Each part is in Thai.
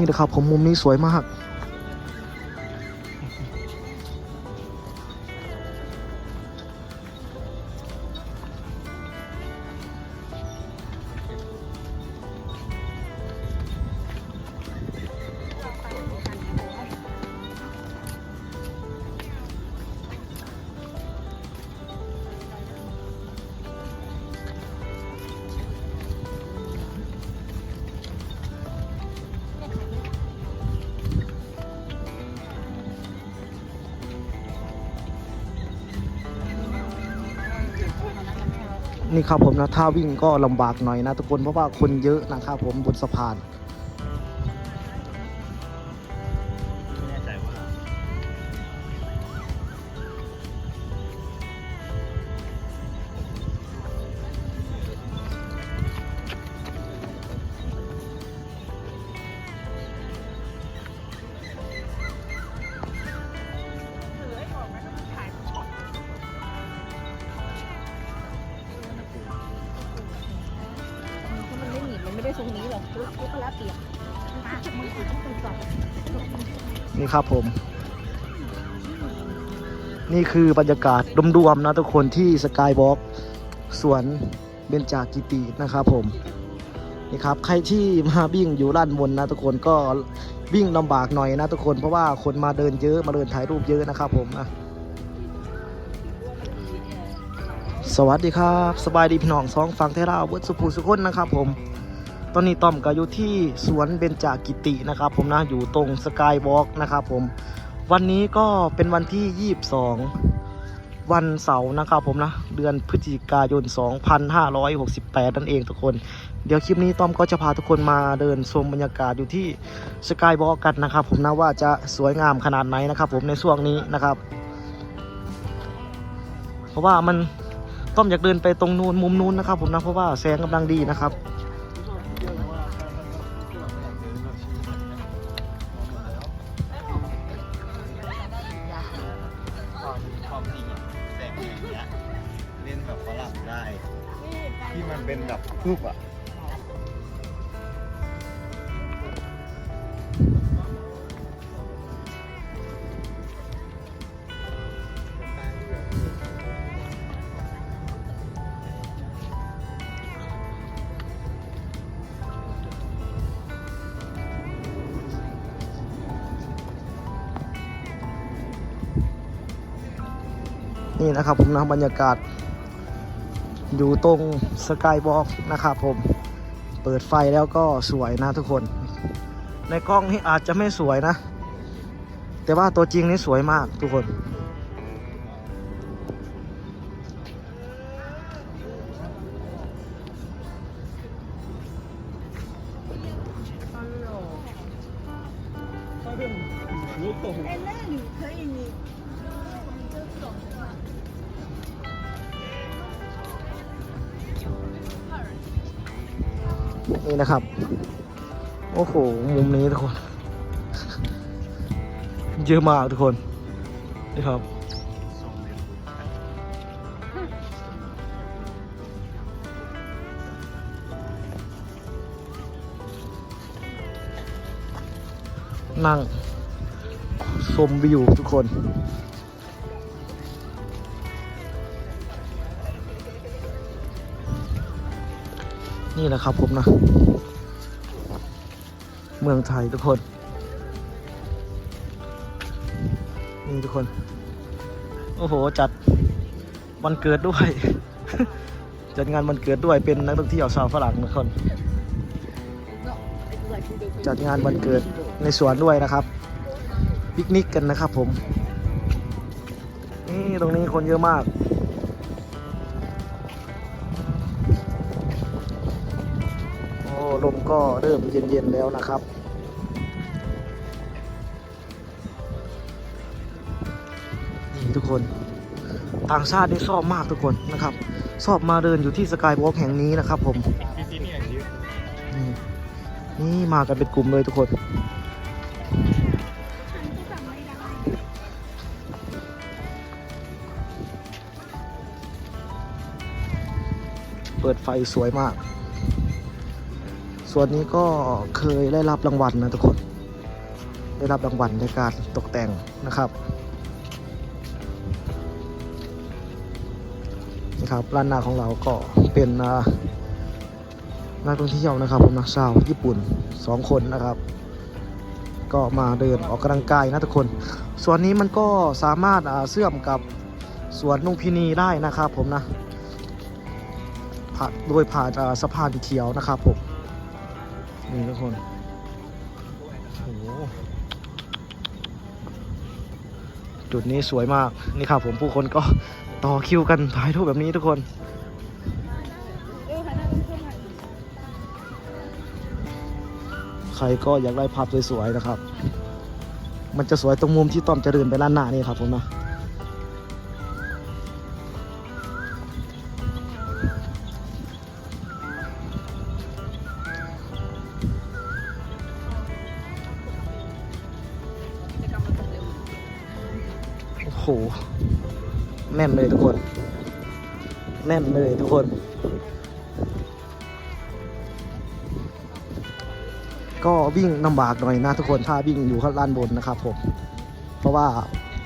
นี่นะครับผมมุมนี้สวยมาก นี่ครับผมนะถ้าวิ่งก็ลำบากหน่อยนะทุกคนเพราะว่าคนเยอะนะครับผมบนสะพาน ไม่หนีบมันไม่ได้ทรงนี้หรอกปุ๊บปุ๊บก็แล้วเปียกมือถือต้องตื่นก่อนนี่ครับผม นี่คือบรรยากาศรวมๆนะทุกคนที่สกายวอล์กสวนเบญจากิตินะครับผมนี่ครับใครที่มาวิ่งอยู่ด้านบนนะทุกคนก็วิ่งลำบากหน่อยนะทุกคนเพราะว่าคนมาเดินเยอะมาเดินถ่ายรูปเยอะนะครับผมนะสวัสดีครับ สบายดีพี่น้องสองฝั่งเทราเวิร์ดสุภูสุคนนะครับผม ตอนนี้ต้อมก็อยู่ที่สวนเบญจากิตินะครับผมนะอยู่ตรงสกายวอล์กนะครับผมวันนี้ก็เป็นวันที่ 22 วันเสาร์นะครับผมนะ เดือนพฤศจิกายน 2568 นั่นเองทุกคน เดี๋ยวคลิปนี้ต้อมก็จะพาทุกคนมาเดินชมบรรยากาศอยู่ที่สกายวอล์กกันนะครับผมนะว่าจะสวยงามขนาดไหนนะครับผมในช่วงนี้นะครับ เพราะว่ามันต้อมอยากเดินไปตรงนู้นมุมนู้นนะครับผมนะเพราะว่าแสงกำลังดีนะครับ นี่นะครับผมนะบรรยากาศ อยู่ตรงสกายบอล์กนะครับผมเปิดไฟแล้วก็สวยนะทุกคน ในกล้องนี่อาจจะไม่สวยนะ แต่ว่าตัวจริงนี่สวยมากทุกคน นี่นะครับ โอ้โห มุมนี้ทุกคน เยอะมากทุกคน นี่ครับ นั่งชมวิวทุกคน นี่แหละครับผมนะ เมืองไทยทุกคน นี่ทุกคน โอ้โห จัดวันเกิดด้วย จัดงานวันเกิดด้วยเป็นนักท่องเที่ยวชาวฝรั่งทุกคน จัดงานวันเกิดในสวนด้วยนะครับ ปิกนิกกันนะครับผม นี่ตรงนี้คนเยอะมาก ก็เริ่มเย็นๆแล้วนะครับ นี่ทุกคนต่างชาตินี่ชอบมากทุกคนนะครับชอบมาเดินอยู่ที่สกายวอล์กแห่งนี้นะครับผมนี่อย่างนี้นี่นี่มากันเป็นกลุ่มเลยทุกคน เปิดไฟสวยมาก ส่วนนี้ก็เคยได้รับรางวัลนะทุกคน ได้รับรางวัลในการตกแต่งนะครับนะครับร้านนาของเราก็เป็นนักท่องเที่ยวนะครับผมนักชาวญี่ปุ่นสองคนนะครับ ก็มาเดินออกกำลังกายนะทุกคน ส่วนนี้มันก็สามารถเชื่อมกับสวนลุงพินีได้นะครับผมนะผ่าโดยผ่านสะพานเขียวนะครับผม นี่ทุกคนโอ้จุดนี้สวยมาก นี่ครับผมผู้คนก็ต่อคิวกันถ่ายรูปแบบนี้ทุกคนใครก็อยากได้ภาพสวยๆนะครับ มันจะสวยตรงมุมที่ต้อมจะเดินไปด้านหน้านี่ครับผมนะ น่นเลยทุกคนก็วิ่งลำบากหน่อยนะทุกคนถ้าวิ่งอยู่ข้างล่านบนนะครับผมเพราะว่า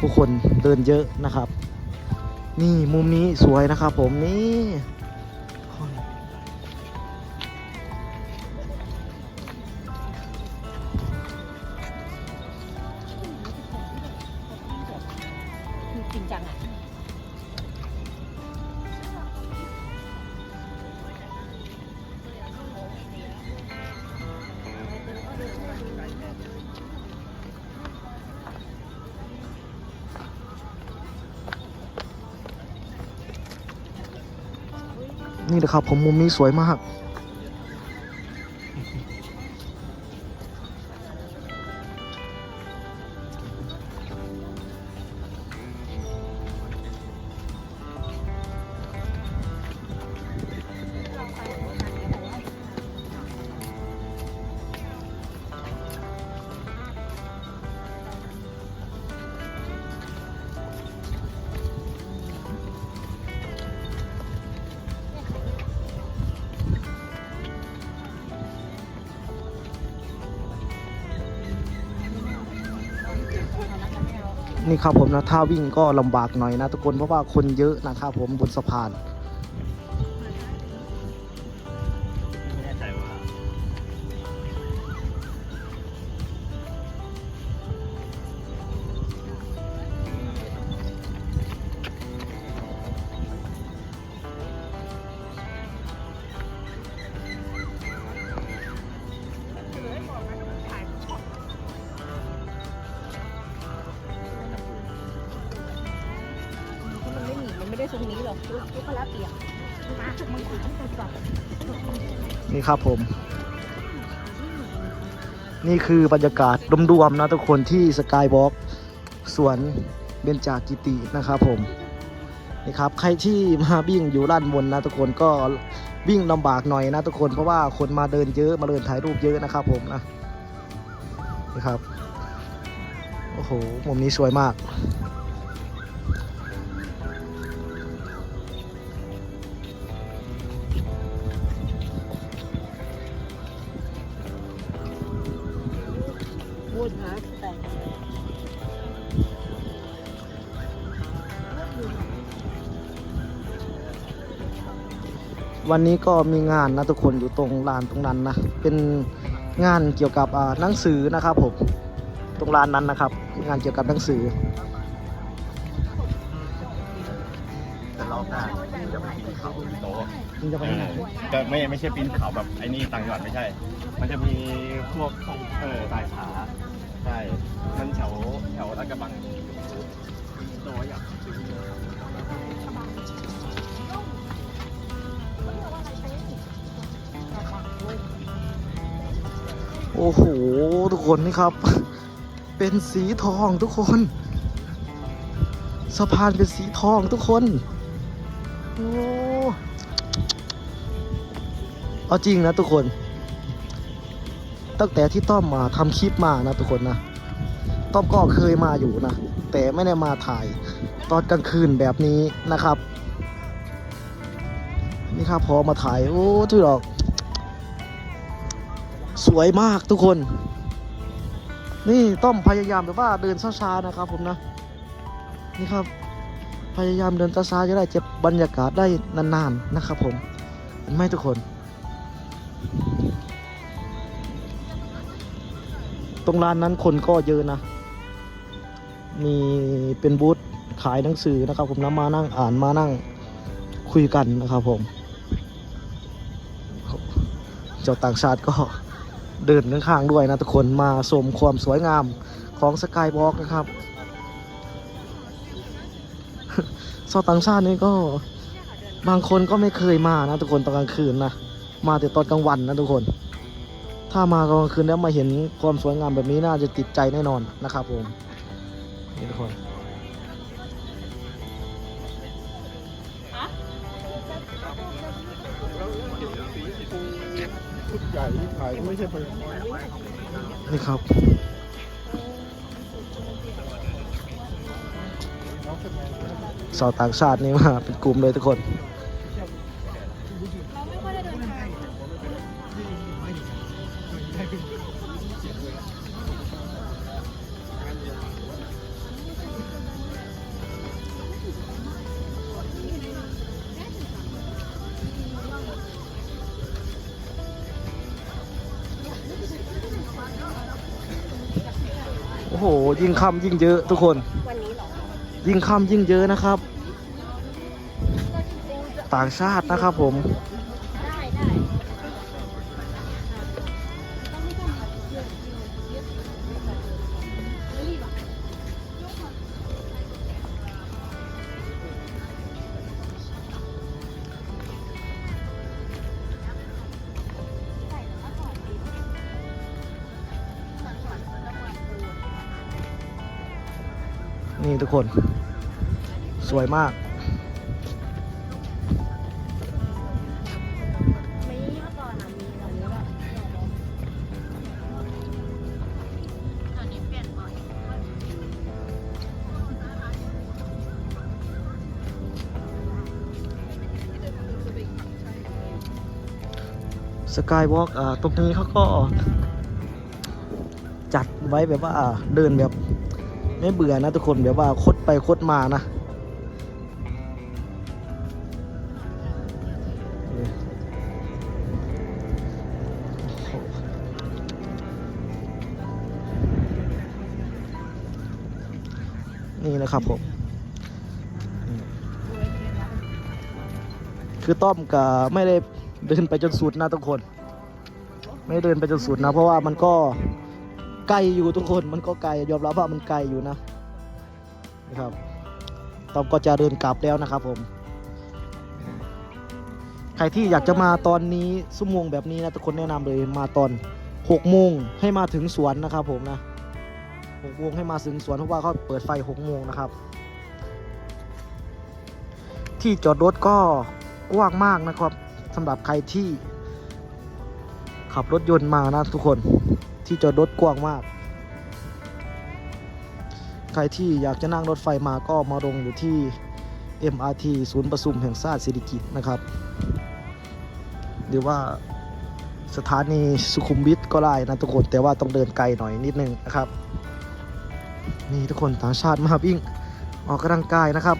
ผู้คนเดินเยอะนะครับ นี่มุมนี้สวยนะครับผมนี่จริงจังอะ นี่นะครับผมมุมนี้สวยมาก นี่ครับผมนะถ้าวิ่งก็ลำบากหน่อยนะทุกคนเพราะว่าคนเยอะนะครับผมบนสะพาน ไม่หนีมันไม่ได้ทรงนี้หรอกลูกก็แล้วเปียกมาถึงมึงถึงต้องก่อนนี่ครับผม นี่คือบรรยากาศรวมๆนะทุกคนที่สกายวอล์กสวนเบญจากิตินะครับผมนี่ครับใครที่มาวิ่งอยู่ด้านบนนะทุกคนก็วิ่งลำบากหน่อยนะทุกคนเพราะว่าคนมาเดินเยอะมาเดินถ่ายรูปเยอะนะครับผมนะนี่ครับโอ้โหมุมนี้สวยมาก วันนี้ก็มีงานนะทุกคนอยู่ตรงลานตรงนั้นนะ เป็นงานเกี่ยวกับอ่าหนังสือนะครับผม ตรงลานนั้นนะครับ งานเกี่ยวกับหนังสือแต่รอบหน้าจะไปปีนเขาที่โต๊ะมันจะไปที่ไหนจะไม่ไม่ใช่ปีนเขาแบบไอ้นี่ต่างจังหวัดไม่ใช่ มันจะมีพวกเออสายผาใช่มันแถวแถวลาดกระบังโตอยาก โอ้โห ทุกคนนี่ครับ เป็นสีทองทุกคนสะพานเป็นสีทองทุกคน โอ้เอาจริงนะทุกคน ตั้งแต่ที่ต้อมมาทำคลิปมานะทุกคนนะ ต้อมก็เคยมาอยู่นะ แต่ไม่ได้มาถ่ายตอนกลางคืนแบบนี้นะครับ นี่ครับพอมาถ่าย โอ้ที่ดอก สวยมากทุกคน นี่ต้องพยายามแบบว่าเดินช้าๆนะครับผมนะ นี่ครับ พยายามเดินช้าๆจะได้เจ็บบรรยากาศได้นานๆนะครับผมเห็นไหมทุกคน ตรงร้านนั้นคนก็เยอะนะ มีเป็นบูธขายหนังสือนะครับ ผมนะมานั่งอ่านมานั่งคุยกันนะครับผม เจ้าต่างชาติก็ เดินข้างๆด้วยนะทุกคนมาชมความสวยงามของสกายวอล์กนะครับชาวต่างชาตินี่ก็บางคนก็ไม่เคยมานะทุกคนตอนกลางคืนนะมาแต่ตอนกลางวันนะทุกคน ถ้ามากลางคืนแล้วมาเห็นความสวยงามแบบนี้น่าจะติดใจแน่นอนนะครับผมนี่ทุกคนายไม่ใช่ไปนี่ครับสาวต่างชาตินี่มาเป็นกลุ่มเลยทุกคน ยได้เดินทางโอ้โหยิ่งค่ำยิ่งเยอะทุกคน วันนี้เหรอยิ่งค่ำยิ่งเยอะนะครับ ต่างชาตินะครับผม นี่ทุกคน สวยมาก สกายวอล์กตรงนี้เขาก็จัดไว้แบบว่าเดินแบบ ไม่เบื่อนะทุกคนแบบว่าคดไปคดมานะนี่นะครับผม คือต้อมกับไม่ได้เดินไปจนสุดนะทุกคน ไม่เดินไปจนสุดนะ เพราะว่ามันก็ ไกลอยู่ทุกคนมันก็ไกลยอมรับว่ามันไกลอยู่นะนะครับตอมก็จะเดินกลับแล้วนะครับผม ใครที่อยากจะมาตอนนี้สุ่มโมงแบบนี้นะทุกคนแนะนำเลยมาตอน6โมงให้มาถึงสวนนะครับผมนะ6โมงให้มาถึงสวนเพราะว่าเขาเปิดไฟ6โมงนะครับ ที่จอดรถก็กว้างมากนะครับสำหรับใครที่ขับรถยนต์มานะทุกคน ที่จอดรถกว้างมาก ใครที่อยากจะนั่งรถไฟมาก็มาลงอยู่ที่ MRT ศูนย์ประชุมแห่งชาติสิริกิตนะครับ หรือว่าสถานีสุขุมวิทก็ได้นะทุกคนแต่ว่าต้องเดินไกลหน่อยนิดนึงนะครับ นี่ทุกคนต่างชาติมาวิ่งออกกำลังกายนะครับ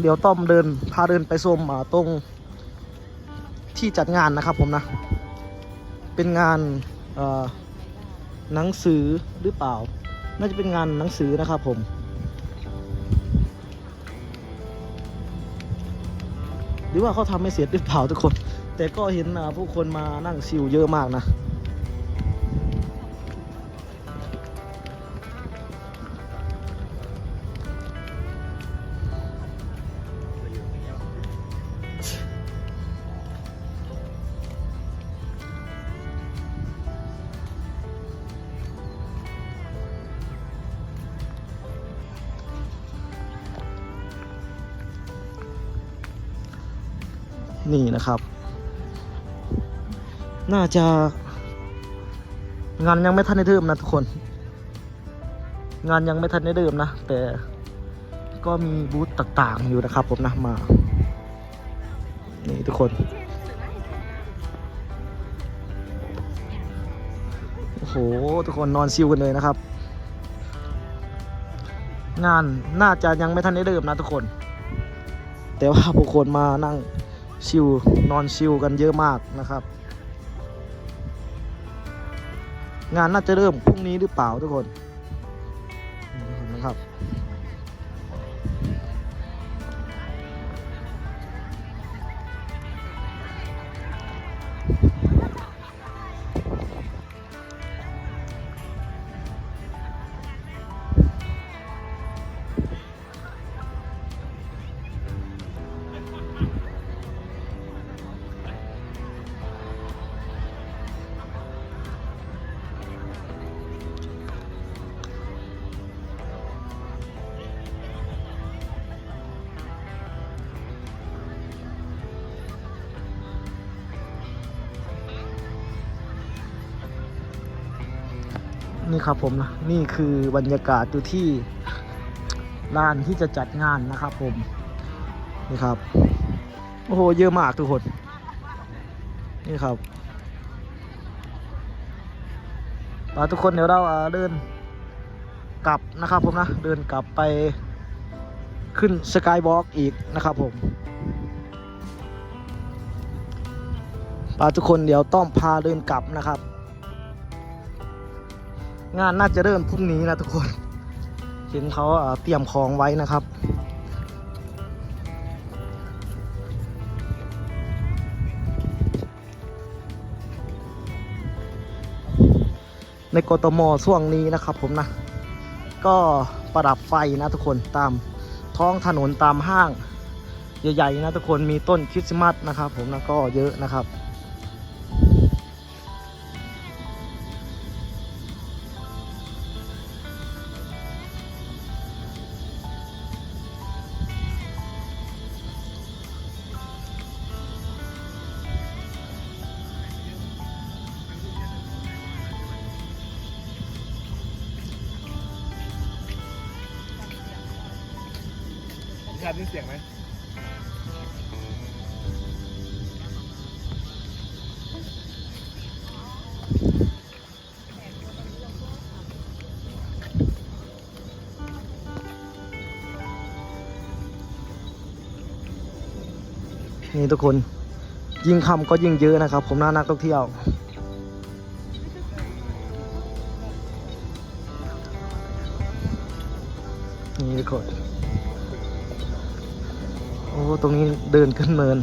เดี๋ยวต้อมเดินพาเดินไปชมตรงที่จัดงานนะครับผมนะ เป็นงานหนังสือหรือเปล่า น่าจะเป็นงานหนังสือนะครับผมหรือว่าเขาทำไม่เสร็จหรือเปล่าทุกคน แต่ก็เห็นผู้คนมานั่งชิวเยอะมากนะ นี่นะครับ น่าจะ งานยังไม่ทันได้เริ่มนะทุกคน งานยังไม่ทันได้เริ่มนะ แต่ก็มีบูธต่างๆอยู่นะครับผมนะมา นี่ทุกคนโอ้โหทุกคนนอนซิวกันเลยนะครับ งานน่าจะยังไม่ทันได้เริ่มนะทุกคน แต่ว่าผู้คนมานั่ง ชิวนอนชิวกันเยอะมากนะครับ งานน่าจะเริ่มพรุ่งนี้หรือเปล่าทุกคน นี่ครับผมนะนี่คือบรรยากาศอยู่ที่ลานที่จะจัดงานนะครับผมนี่ครับโอ้โหเยอะมากทุกคนนี่ครับไปทุกคนเดี๋ยวเราเดินกลับนะครับผมนะเดินกลับไปขึ้นสกายวอล์กอีกนะครับผมไปทุกคนเดี๋ยวต้องพาเดินกลับนะครับ งานน่าจะเริ่มพรุ่งนี้นะทุกคน เห็นเขาเตรียมของไว้นะครับ ในกทมช่วงนี้นะครับผมนะ ก็ประดับไฟนะทุกคนตามท้องถนนตามห้าง ใหญ่ๆนะทุกคนมีต้นคริสต์มาสนะครับผมนะก็เยอะนะครับ ชาติได้เสียงไหมนี่ทุกคนยิ่งคำก็ยิ่งเยอะนะครับ ผมน่านักท่องเที่ยว นี่ทุกคน ตรงนี้เดินขึ้นเนิน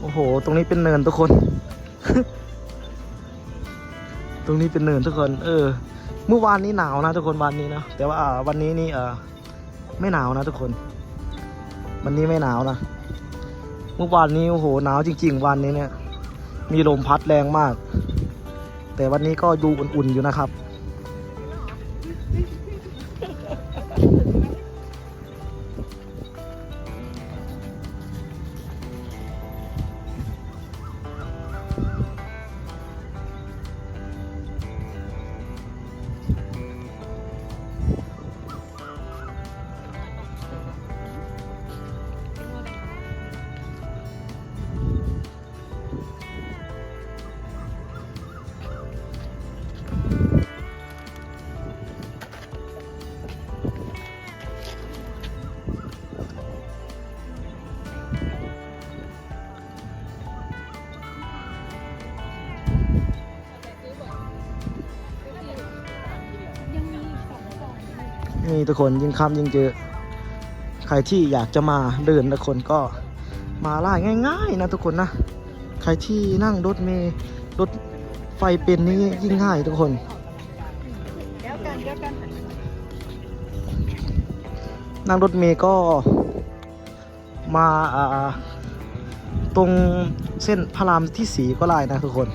โอ้โห ตรงนี้เป็นเนินทุกคน ตรงนี้เป็นเนินทุกคน เออ เมื่อวานนี้หนาวนะทุกคนวันนี้นะ แต่ว่าอ่าวันนี้นี่เออไม่หนาวนะทุกคน วันนี้ไม่หนาวนะ เมื่อวานนี้โอ้โหหนาวจริง ๆ วันนี้เนี่ย มีลมพัดแรงมาก แต่วันนี้ก็ดูอุ่นๆอยู่นะครับ นี่ทุกคนยิ่งค่ำยิ่งเจอใครที่อยากจะมาเดินทุกคนก็มาล่าง่าย ๆ นะทุกคนนะ ใครที่นั่งรถเมล์รถไฟเป็นนี่ยิ่งง่ายทุกคนนั่งรถเมย์ก็มาตรงเส้นพระรามที่สีก็ได้นะทุกคน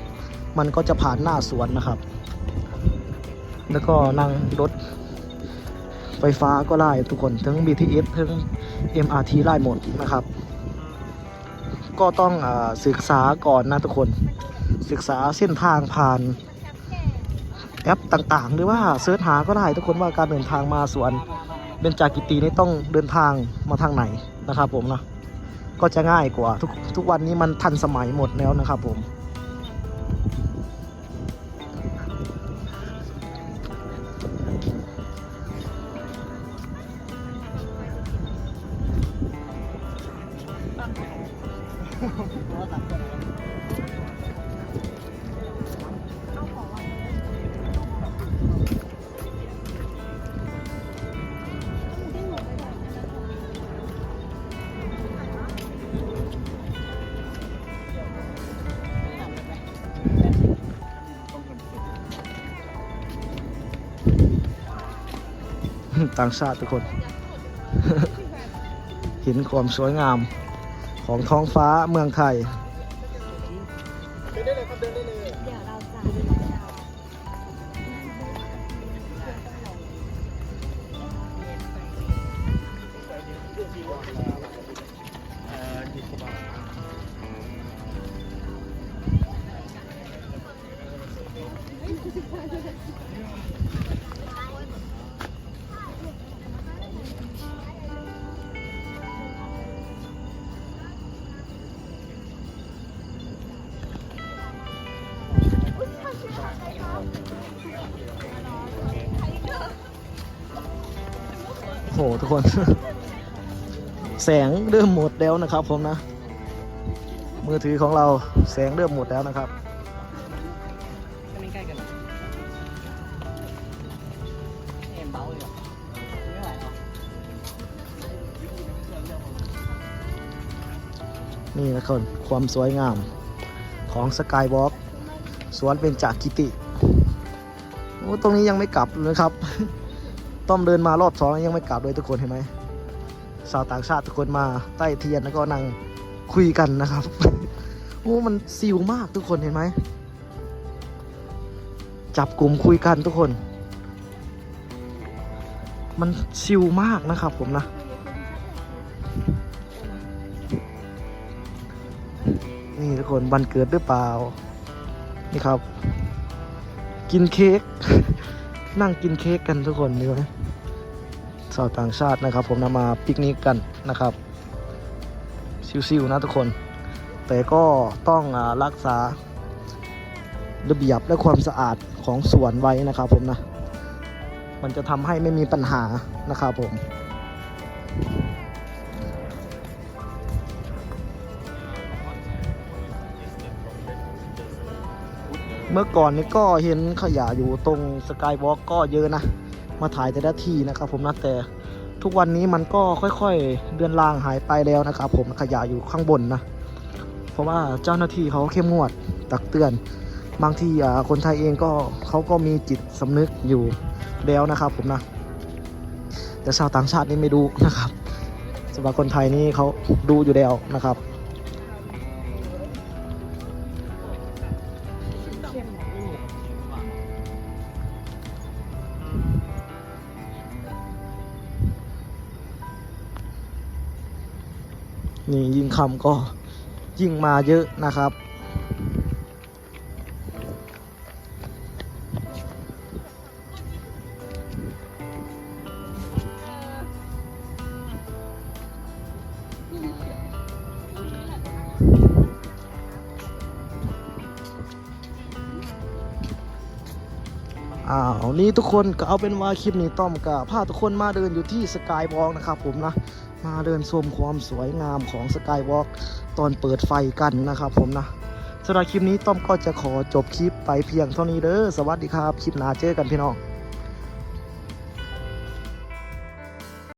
มันก็จะผ่านหน้าสวนนะครับ แล้วก็นั่งรถ ฟฟ้าก็ได้ทุกคนทั้ง BTS ทั้ง MRT ได้หมดนะครับ ก็ต้องอศึกษาก่อนนะทุกคน ศึกษาเส้นทางผ่านแอปต่างๆ หรือว่าเสิร์ชหาก็ได้ทุกคนว่าการเดินทางมาสวนเบญจากิตีนี่ต้องเดินทางมาทางไหนนะครับผมนะก็จะง่ายกว่าทุกทุกวันนี้มันทันสมัยหมดแล้วนะครับผม ต่างชาติทุกคน เห็นความสวยงามของท้องฟ้าเมืองไทย ทุกคน แสงเริ่มหมดแล้วนะครับ ผมนะ มือถือของเราแสงเริ่มหมดแล้วนะครับนี่นะคนความสวยงามของสกายวอล์กสวนเป็นจากกิติ โอ้ ตรงนี้ยังไม่กลับเลยครับ ต้อมเดินมารอบสองแล้วยังไม่กลับเลยทุกคนเห็นไหมชาวต่างชาติทุกคนมาใต้เทียนแล้วก็นั่งคุยกันนะครับ โอ้มันซิวมากทุกคนเห็นไหม จับกลุ่มคุยกันทุกคน มันซิวมากนะครับผมนะ นี่ทุกคนวันเกิดหรือเปล่า นี่ครับ กินเค้ก นั่งกินเค้กกันทุกคนดีไหมชาวต่างชาตินะครับ ผมนำมาปิกนิกกันนะครับซิวๆนะทุกคน แต่ก็ต้องอรักษาระเบียบและความสะอาดของสวนไว้นะครับผมนะ มันจะทำให้ไม่มีปัญหานะครับผม เมื่อก่อนนี่ก็เห็นขยะอยู่ตรงสกายวอล์กก็เยอะนะ มาถ่ายแต่ละที่นะครับผมนะแต่ทุกวันนี้มันก็ค่อยๆ เดือนลางหายไปแล้วนะครับผมขยะอยู่ข้างบนนะ เพราะว่าเจ้าหน้าที่เขาเข้มงวดตักเตือน บางทีอ่าคนไทยเองก็เขาก็มีจิตสำนึกอยู่แล้วนะครับผมนะ แต่ชาวต่างชาตินี่ไม่ดูนะครับสำหรับคนไทยนี่เขาดูอยู่แล้วนะครับ นี่ยิ่งคำก็ยิ่งมาเยอะนะครับ อ้าว นี่ทุกคนก็เอาเป็นว่าคลิปนี้ต้อมกับพาทุกคนมาเดินอยู่ที่สกายวอล์กนะครับผมนะ มาเดินชมความสวยงามของสกายวอล์กตอนเปิดไฟกันนะครับผมนะสำหรับคลิปนี้ต้อมก็จะขอจบคลิปไปเพียงเท่านี้เด้อสวัสดีครับ คลิปหน้าเจอกันพี่น้อง